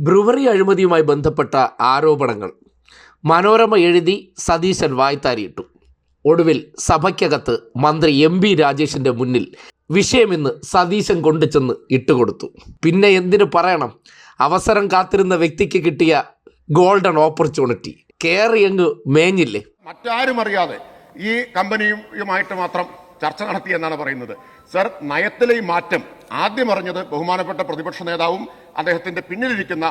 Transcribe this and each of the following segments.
Brewery അഴിമതിയുമായി ബന്ധപ്പെട്ട ആരോപണങ്ങൾ. മനോരമ എഴുതി സതീശൻ വായ്ത്താരിയിട്ടു. ഒടുവിൽ സഭയ്ക്കകത്ത് മന്ത്രി എം ബി രാജേഷിന്റെ മുന്നിൽ വിഷയമിന്ന് സതീശൻ കൊണ്ടുചെന്ന് ഇട്ടുകൊടുത്തു. പിന്നെ എന്തിനു പറയണം? അവസരം കാത്തിരുന്ന വ്യക്തിക്ക് കിട്ടിയ ഗോൾഡൻ ഓപ്പർച്യൂണിറ്റി. കയറിയങ്ങ് മേഞ്ഞില്ലേ? മറ്റാരും അറിയാതെ ഈ കമ്പനിയുമായിട്ട് മാത്രം ചർച്ച നടത്തി എന്നാണ് പറയുന്നത്. സർ നയത്തിലെ ഈ മാറ്റം ആദ്യം അറിഞ്ഞത് ബഹുമാനപ്പെട്ട പ്രതിപക്ഷ നേതാവും അദ്ദേഹത്തിന്റെ പിന്നിലിരിക്കുന്ന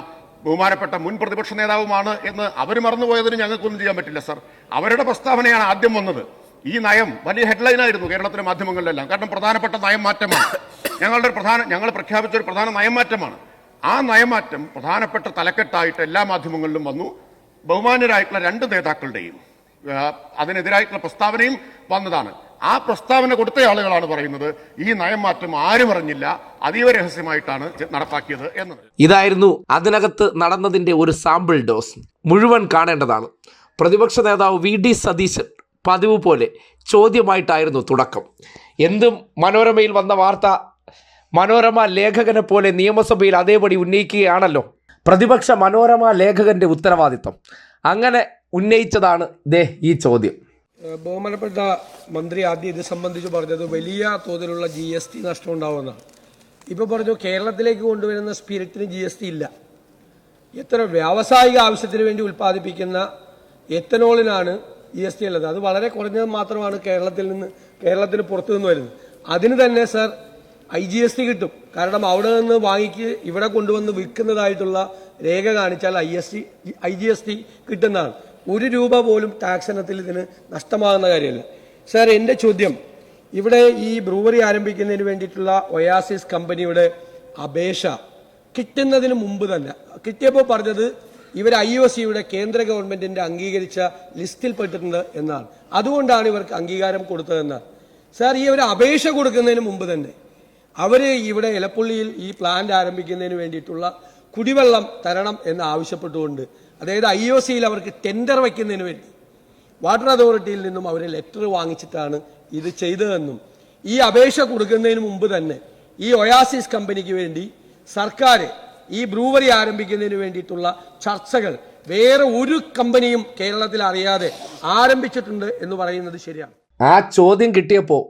ബഹുമാനപ്പെട്ട മുൻ പ്രതിപക്ഷ നേതാവുമാണ് എന്ന് അവർ മറന്നുപോയതിന് ഞങ്ങൾക്കൊന്നും ചെയ്യാൻ പറ്റില്ല സർ. അവരുടെ പ്രസ്താവനയാണ് ആദ്യം വന്നത്. ഈ നയം വലിയ ഹെഡ്ലൈനായിരുന്നു കേരളത്തിലെ മാധ്യമങ്ങളിലെല്ലാം. കാരണം പ്രധാനപ്പെട്ട നയം മാറ്റമാണ്. ഞങ്ങളുടെ പ്രധാന ഞങ്ങൾ പ്രഖ്യാപിച്ച ഒരു പ്രധാന നയമാറ്റമാണ് ആ നയമാറ്റം പ്രധാനപ്പെട്ട തലക്കെട്ടായിട്ട് എല്ലാ മാധ്യമങ്ങളിലും വന്നു. ബഹുമാന്യരായിട്ടുള്ള രണ്ട് നേതാക്കളുടെയും അതിനെതിരായിട്ടുള്ള പ്രസ്താവനയും വന്നതാണ്. ആ പ്രസ്താവന കൊടുത്ത ആളുകളാണ് പറയുന്നത്. ഈ നയം മാറ്റം ആരും അറിഞ്ഞില്ല. അതീവ രഹസ്യമായിട്ടാണ് നടപ്പാക്കിയത് എന്നത്. ഇതായിരുന്നു അതിനകത്ത് നടന്നതിന്റെ ഒരു സാമ്പിൾ ഡോസ് മുഴുവൻ കാണേണ്ടതാണ്. പ്രതിപക്ഷ നേതാവ് വി ഡി സതീശൻ പതിവ് പോലെ ചോദ്യമായിട്ടായിരുന്നു തുടക്കം. എന്തും മനോരമയിൽ വന്ന വാർത്ത മനോരമ ലേഖകനെ പോലെ നിയമസഭയിൽ അതേപടി ഉന്നയിക്കുകയാണല്ലോ. പ്രതിപക്ഷ മനോരമ ലേഖകന്റെ ഉത്തരവാദിത്വം. അങ്ങനെ ഉന്നയിച്ചതാണ് ദേ ഈ ചോദ്യം. ബഹുമാനപ്പെട്ട മന്ത്രി ആദ്യം ഇത് സംബന്ധിച്ച് പറഞ്ഞത് വലിയ തോതിലുള്ള ജി എസ് ടി നഷ്ടം ഉണ്ടാവുമെന്നാണ് ഇപ്പോൾ പറഞ്ഞു കേരളത്തിലേക്ക് കൊണ്ടുവരുന്ന സ്പിരിറ്റിന് ജി എസ് ടി ഇല്ല. എത്ര വ്യാവസായിക ആവശ്യത്തിന് വേണ്ടി ഉൽപ്പാദിപ്പിക്കുന്ന എത്തനോളിനാണ് ജി എസ് ടി ഉള്ളത്. അത് വളരെ കുറഞ്ഞത് മാത്രമാണ് കേരളത്തിൽ നിന്ന് കേരളത്തിന് പുറത്തു നിന്ന് വരുന്നത്. അതിന് തന്നെ sir I G S T കിട്ടും. കാരണം അവിടെ നിന്ന് വാങ്ങിക്ക് ഇവിടെ കൊണ്ടുവന്ന് വിൽക്കുന്നതായിട്ടുള്ള രേഖ കാണിച്ചാൽ I S T I G S T കിട്ടുന്നതാണ്. ഒരു രൂപ പോലും ടാക്സ് ഇനത്തിൽ ഇതിന് നഷ്ടമാകുന്ന കാര്യമല്ല. സാർ എന്റെ ചോദ്യം ഇവിടെ ഈ ബ്രൂവറി ആരംഭിക്കുന്നതിന് വേണ്ടിയിട്ടുള്ള ഒയാസിസ് കമ്പനിയുടെ അപേക്ഷ കിട്ടുന്നതിന് മുമ്പ് തന്നെ കിട്ടിയപ്പോൾ പറഞ്ഞത് ഇവർ ഐ ഒ സിയുടെ കേന്ദ്ര ഗവൺമെന്റിന്റെ അംഗീകരിച്ച ലിസ്റ്റിൽ പെട്ടിട്ടുണ്ട് എന്നാണ്. അതുകൊണ്ടാണ് ഇവർക്ക് അംഗീകാരം കൊടുത്തതെന്നാണ്. സാർ ഈ ഒരു അപേക്ഷ കൊടുക്കുന്നതിന് മുമ്പ് തന്നെ അവർ ഇവിടെ ഇലപ്പുള്ളിയിൽ ഈ പ്ലാന്റ് ആരംഭിക്കുന്നതിന് വേണ്ടിയിട്ടുള്ള കുടിവെള്ളം തരണം എന്ന് ആവശ്യപ്പെട്ടുകൊണ്ട് അതായത് ഐ ഒ സിയിൽ അവർക്ക് ടെൻഡർ വയ്ക്കുന്നതിന് വേണ്ടി. വാട്ടർ അതോറിറ്റിയിൽ നിന്നും അവർ ലെറ്റർ വാങ്ങിച്ചിട്ടാണ് ഇത് ചെയ്തതെന്നും ഈ അപേക്ഷ കൊടുക്കുന്നതിന് മുമ്പ് തന്നെ ഈ ഒയാസിസ് കമ്പനിക്ക് വേണ്ടി സർക്കാർ ഈ ബ്രൂവറി ആരംഭിക്കുന്നതിന് വേണ്ടിയിട്ടുള്ള ചർച്ചകൾ വേറെ ഒരു കമ്പനിയും കേരളത്തിൽ അറിയാതെ ആരംഭിച്ചിട്ടുണ്ട് എന്ന് പറയുന്നത് ശരിയാണ്. ആ ചോദ്യം കിട്ടിയപ്പോൾ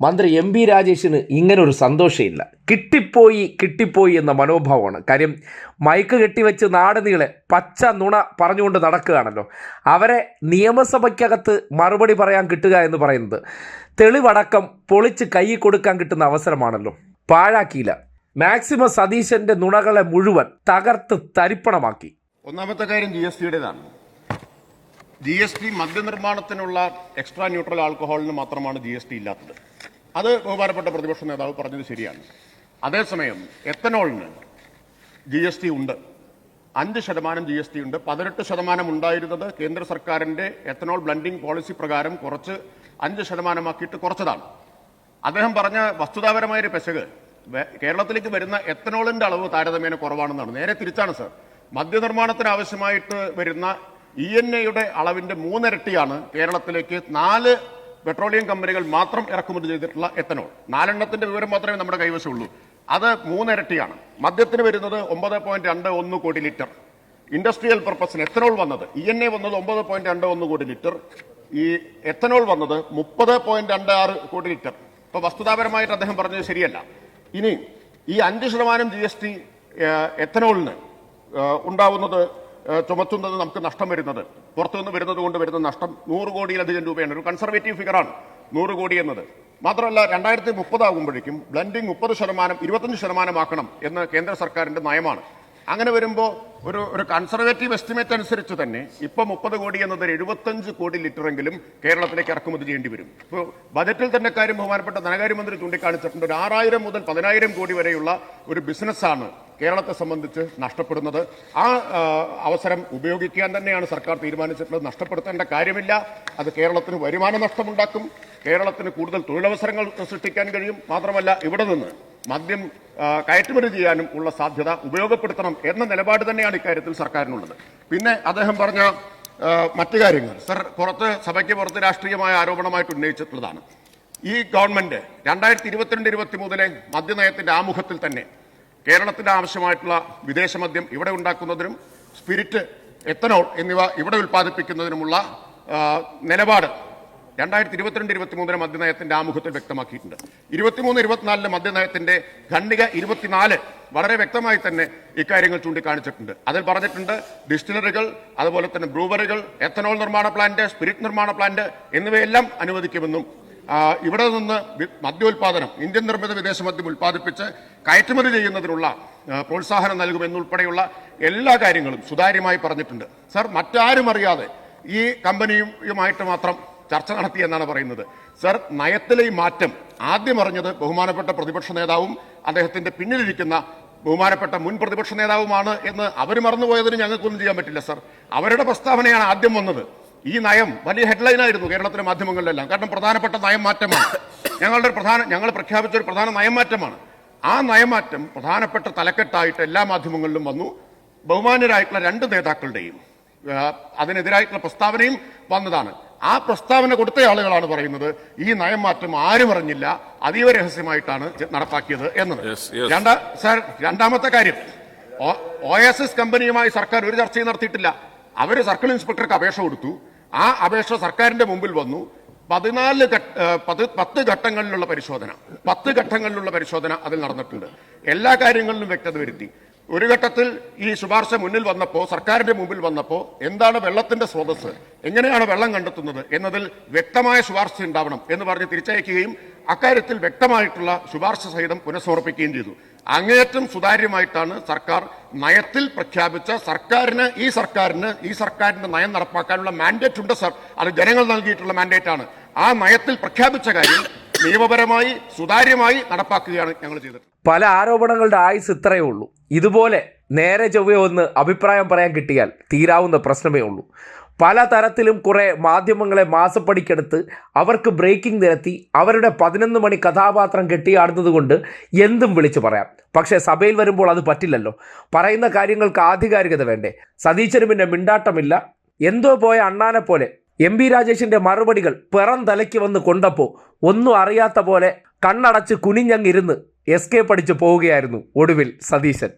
മന്ത്രി എം ബി രാജേഷിന് ഇങ്ങനൊരു സന്തോഷമില്ല. കിട്ടിപ്പോയി കിട്ടിപ്പോയി എന്ന മനോഭാവമാണ്. കാര്യം മൈക്ക് കെട്ടിവെച്ച് നാട് നീളെ പച്ച നുണ പറഞ്ഞുകൊണ്ട് നടക്കുകയാണല്ലോ. അവരെ നിയമസഭയ്ക്കകത്ത് മറുപടി പറയാൻ കിട്ടുക എന്ന് പറയുന്നത് തെളിവടക്കം പൊളിച്ച് കൈ കൊടുക്കാൻ കിട്ടുന്ന അവസരമാണല്ലോ. പാഴാക്കിയില്ല. മാക്സിമം സതീശന്റെ നുണകളെ മുഴുവൻ തകർത്ത് തരിപ്പണമാക്കി. ഒന്നാമത്തെ കാര്യം ജി എസ് ടിയുടേതാണ്. ജി എസ് ടി മദ്യനിർമ്മാണത്തിനുള്ള എക്സ്ട്രാ ന്യൂട്രൽ ആൽക്കഹോളിന് മാത്രമാണ് ജി എസ് ടി ഇല്ലാത്തത്. അത് ബഹുമാനപ്പെട്ട പ്രതിപക്ഷ നേതാവ് പറഞ്ഞത് ശരിയാണ്. അതേസമയം എത്തനോളിന് ജി എസ് ടി ഉണ്ട്. അഞ്ച് ശതമാനം ജി എസ് ടി ഉണ്ട്. പതിനെട്ട് ശതമാനം ഉണ്ടായിരുന്നത് കേന്ദ്ര സർക്കാരിന്റെ എത്തനോൾ ബ്ലൻഡിംഗ് പോളിസി പ്രകാരം കുറച്ച് അഞ്ച് ശതമാനമാക്കിയിട്ട് കുറച്ചതാണ്. അദ്ദേഹം പറഞ്ഞ വസ്തുതാപരമായ ഒരു പെശക് കേരളത്തിലേക്ക് വരുന്ന എത്തനോളിന്റെ അളവ് താരതമ്യേന കുറവാണെന്നാണ്. നേരെ തിരിച്ചാണ് സർ. മദ്യനിർമ്മാണത്തിന് ആവശ്യമായിട്ട് വരുന്ന ഇ എൻ എയുടെ അളവിന്റെ മൂന്നിരട്ടിയാണ് കേരളത്തിലേക്ക് നാല് പെട്രോളിയം കമ്പനികൾ മാത്രം ഇറക്കുമതി ചെയ്തിട്ടുള്ള എത്തനോൾ. നാലെണ്ണത്തിന്റെ വിവരം മാത്രമേ നമ്മുടെ കൈവശമുള്ളൂ. അത് മൂന്നിരട്ടിയാണ്. മദ്യത്തിന് വരുന്നത് ഒമ്പത് പോയിന്റ് രണ്ട് ഒന്ന് കോടി ലിറ്റർ. ഇൻഡസ്ട്രിയൽ പർപ്പസിന് എത്തനോൾ വന്നത് ഇ എൻ എ വന്നത് ഒമ്പത് പോയിന്റ് രണ്ട് ഒന്ന് കോടി ലിറ്റർ. ഈ എത്തനോൾ വന്നത് മുപ്പത് പോയിന്റ് രണ്ട് ആറ് കോടി ലിറ്റർ. ഇപ്പൊ വസ്തുതാപരമായിട്ട് അദ്ദേഹം പറഞ്ഞത് ശരിയല്ല. ഇനി ഈ അഞ്ച് ശതമാനം ജി എസ് ടി എത്തനോളിന് ഉണ്ടാവുന്നത് ചുമത്തുന്നത് നമുക്ക് നഷ്ടം വരുന്നത് പുറത്തുനിന്ന് വരുന്നത് കൊണ്ട് വരുന്ന നഷ്ടം നൂറ് കോടിയിലധികം രൂപയാണ്. ഒരു കൺസർവേറ്റീവ് ഫിഗറാണ് നൂറ് കോടി എന്നത്. മാത്രമല്ല രണ്ടായിരത്തി മുപ്പതാകുമ്പോഴേക്കും ബ്ലെൻഡിംഗ് മുപ്പത് ശതമാനം ഇരുപത്തഞ്ച് ശതമാനമാക്കണം എന്ന് കേന്ദ്ര സർക്കാരിന്റെ നയമാണ്. അങ്ങനെ വരുമ്പോൾ ഒരു ഒരു കൺസർവേറ്റീവ് എസ്റ്റിമേറ്റ് അനുസരിച്ച് തന്നെ ഇപ്പൊ മുപ്പത് കോടി എന്നത് എഴുപത്തഞ്ച് കോടി ലിറ്ററെങ്കിലും കേരളത്തിലേക്ക് ഇറക്കുമതി ചെയ്യേണ്ടി വരും. ഇപ്പോൾ ബജറ്റിൽ തന്നെ കാര്യം ബഹുമാനപ്പെട്ട ധനകാര്യമന്ത്രി ചൂണ്ടിക്കാണിച്ചിട്ടുണ്ട്. ഒരു ആറായിരം മുതൽ പതിനായിരം കോടി വരെയുള്ള ഒരു ബിസിനസ്സാണ് കേരളത്തെ സംബന്ധിച്ച് നഷ്ടപ്പെടുന്നത്. ആ അവസരം ഉപയോഗിക്കാൻ തന്നെയാണ് സർക്കാർ തീരുമാനിച്ചിട്ടുള്ളത്. നഷ്ടപ്പെടുത്തേണ്ട കാര്യമില്ല. അത് കേരളത്തിന് വരുമാന നഷ്ടമുണ്ടാക്കും. കേരളത്തിന് കൂടുതൽ തൊഴിലവസരങ്ങൾ സൃഷ്ടിക്കാൻ കഴിയും. മാത്രമല്ല ഇവിടെ നിന്ന് മദ്യം കയറ്റുമതി ചെയ്യാനും ഉള്ള സാധ്യത ഉപയോഗപ്പെടുത്തണം എന്ന നിലപാട് തന്നെയാണ് ഇക്കാര്യത്തിൽ സർക്കാരിനുള്ളത്. പിന്നെ അദ്ദേഹം പറഞ്ഞ മറ്റു കാര്യങ്ങൾ. സർ പുറത്ത് സഭയ്ക്ക് പുറത്ത് രാഷ്ട്രീയമായ ആരോപണമായിട്ട് ഉന്നയിച്ചിട്ടുള്ളതാണ്. ഈ ഗവൺമെന്റ് രണ്ടായിരത്തി ഇരുപത്തിരണ്ട് ഇരുപത്തി മൂന്നിലെ മദ്യനയത്തിന്റെ ആമുഖത്തിൽ തന്നെ കേരളത്തിന് ആവശ്യമായിട്ടുള്ള വിദേശ മദ്യം ഇവിടെ ഉണ്ടാക്കുന്നതിനും സ്പിരിറ്റ് എത്തനോൾ എന്നിവ ഇവിടെ ഉൽപ്പാദിപ്പിക്കുന്നതിനുമുള്ള നിലപാട് രണ്ടായിരത്തി ഇരുപത്തിരണ്ട് ഇരുപത്തിമൂന്നിലെ മദ്യനയത്തിന്റെ ആമുഖത്തിൽ വ്യക്തമാക്കിയിട്ടുണ്ട്. ഇരുപത്തിമൂന്ന് ഇരുപത്തിനാലിലെ മദ്യനയത്തിന്റെ ഖണ്ഡിക ഇരുപത്തിനാല് വളരെ വ്യക്തമായി തന്നെ ഇക്കാര്യങ്ങൾ ചൂണ്ടിക്കാണിച്ചിട്ടുണ്ട്. അതിൽ പറഞ്ഞിട്ടുണ്ട് ഡിസ്റ്റിലറികൾ അതുപോലെ തന്നെ ബ്രൂവറികൾ എത്തനോൾ നിർമ്മാണ പ്ലാന്റ് സ്പിരിറ്റ് നിർമ്മാണ പ്ലാന്റ് എന്നിവയെല്ലാം അനുവദിക്കുമെന്നും ഇവിടെ നിന്ന് മദ്യോൽപാദനം ഇന്ത്യൻ നിർമ്മിത വിദേശ മദ്യം ഉൽപ്പാദിപ്പിച്ച് കയറ്റുമതി ചെയ്യുന്നതിനുള്ള പ്രോത്സാഹനം നൽകുമെന്നുൾപ്പെടെയുള്ള എല്ലാ കാര്യങ്ങളും സുതാര്യമായി പറഞ്ഞിട്ടുണ്ട്. സർ മറ്റാരും അറിയാതെ ഈ കമ്പനിയുമായിട്ട് മാത്രം ചർച്ച നടത്തി എന്നാണ് പറയുന്നത്. സർ നയത്തിലെ ഈ മാറ്റം ആദ്യം അറിഞ്ഞത് ബഹുമാനപ്പെട്ട പ്രതിപക്ഷ നേതാവും അദ്ദേഹത്തിന്റെ പിന്നിലിരിക്കുന്ന ബഹുമാനപ്പെട്ട മുൻ പ്രതിപക്ഷ നേതാവുമാണ് എന്ന് അവർ മറന്നുപോയതിന് ഞങ്ങൾക്കൊന്നും ചെയ്യാൻ പറ്റില്ല സർ. അവരുടെ പ്രസ്താവനയാണ് ആദ്യം വന്നത്. ഈ നയം വലിയ ഹെഡ്ലൈനായിരുന്നു കേരളത്തിലെ മാധ്യമങ്ങളിലെല്ലാം. കാരണം പ്രധാനപ്പെട്ട നയം മാറ്റമാണ്. ഞങ്ങളുടെ പ്രധാന ഞങ്ങൾ പ്രഖ്യാപിച്ച ഒരു പ്രധാന നയമാറ്റമാണ് ആ നയമാറ്റം പ്രധാനപ്പെട്ട തലക്കെട്ടായിട്ട് എല്ലാ മാധ്യമങ്ങളിലും വന്നു. ബഹുമാന്യരായിട്ടുള്ള രണ്ട് നേതാക്കളുടെയും അതിനെതിരായിട്ടുള്ള പ്രസ്താവനയും വന്നതാണ്. ആ പ്രസ്താവന കൊടുത്ത ആളുകളാണ് പറയുന്നത് ഈ നയം മാറ്റം ആരും അറിഞ്ഞില്ല അതീവ രഹസ്യമായിട്ടാണ് നടപ്പാക്കിയത് എന്നത്. രണ്ടാ സാർ രണ്ടാമത്തെ കാര്യം ഒ എസ് എസ് കമ്പനിയുമായി സർക്കാർ ഒരു ചർച്ചയും നടത്തിയിട്ടില്ല. അവർ സർക്കിൾ ഇൻസ്പെക്ടർക്ക് അപേക്ഷ കൊടുത്തു. ആ അപേക്ഷ സർക്കാരിന്റെ മുമ്പിൽ വന്നു. പതിനാല് പത്ത് പത്ത് ഘട്ടങ്ങളിലുള്ള പരിശോധന. പത്ത് ഘട്ടങ്ങളിലുള്ള പരിശോധന അതിൽ നടന്നിട്ടുണ്ട്. എല്ലാ കാര്യങ്ങളിലും വ്യക്തത വരുത്തി. ഒരു ഘട്ടത്തിൽ ഈ ശുപാർശ മുന്നിൽ വന്നപ്പോൾ സർക്കാരിന്റെ മുമ്പിൽ വന്നപ്പോൾ എന്താണ് വെള്ളത്തിന്റെ സ്രോതസ് എങ്ങനെയാണ് വെള്ളം കണ്ടെത്തുന്നത്? എന്നതിൽ വ്യക്തമായ ശുപാർശ ഉണ്ടാവണം എന്ന് പറഞ്ഞ് തിരിച്ചയക്കുകയും അക്കാര്യത്തിൽ വ്യക്തമായിട്ടുള്ള ശുപാർശ സഹിതം പുനഃസമർപ്പിക്കുകയും ചെയ്തു. അങ്ങേയറ്റം സുതാര്യമായിട്ടാണ് സർക്കാർ നയത്തിൽ പ്രഖ്യാപിച്ച സർക്കാരിന് ഈ സർക്കാരിന് ഈ സർക്കാരിന്റെ നയം നടപ്പാക്കാനുള്ള മാൻഡേറ്റ് ഉണ്ട് സർ. അത് ജനങ്ങൾ നൽകിയിട്ടുള്ള മാൻഡേറ്റ് ആണ്. ആ നയത്തിൽ പ്രഖ്യാപിച്ച കാര്യം നിയമപരമായി സുതാര്യമായി നടപ്പാക്കുകയാണ് ഞങ്ങൾ ചെയ്തത്. പല ആരോപണങ്ങളുടെ ആയുസ് ഇത്രയേ ഉള്ളൂ. ഇതുപോലെ നേരെ ചൊവ്വേ ഒന്ന് അഭിപ്രായം പറയാൻ കിട്ടിയാൽ തീരാവുന്ന പ്രശ്നമേ ഉള്ളൂ. പല തരത്തിലും കുറേ മാധ്യമങ്ങളെ മാസപ്പടിക്കെടുത്ത് അവർക്ക് ബ്രേക്കിംഗ് നിരത്തി അവരുടെ പതിനൊന്ന് മണി കഥാപാത്രം കെട്ടിയാടുന്നതുകൊണ്ട് എന്തും വിളിച്ചു പറയാം. പക്ഷേ സഭയിൽ വരുമ്പോൾ അത് പറ്റില്ലല്ലോ. പറയുന്ന കാര്യങ്ങൾക്ക് ആധികാരികത വേണ്ടേ? സതീശന് പിന്നെ മിണ്ടാട്ടമില്ല. എന്തോ പോയ അണ്ണാനെ പോലെ എം പി രാജേഷിന്റെ മറുപടികൾ പിറം തലയ്ക്ക് വന്ന് കൊണ്ടപ്പോൾ ഒന്നും അറിയാത്ത പോലെ കണ്ണടച്ച് കുനിഞ്ഞങ്ങിരുന്ന് എസ്കേപ്പ് അടിച്ച് പോവുകയായിരുന്നു ഒടുവിൽ സതീശൻ.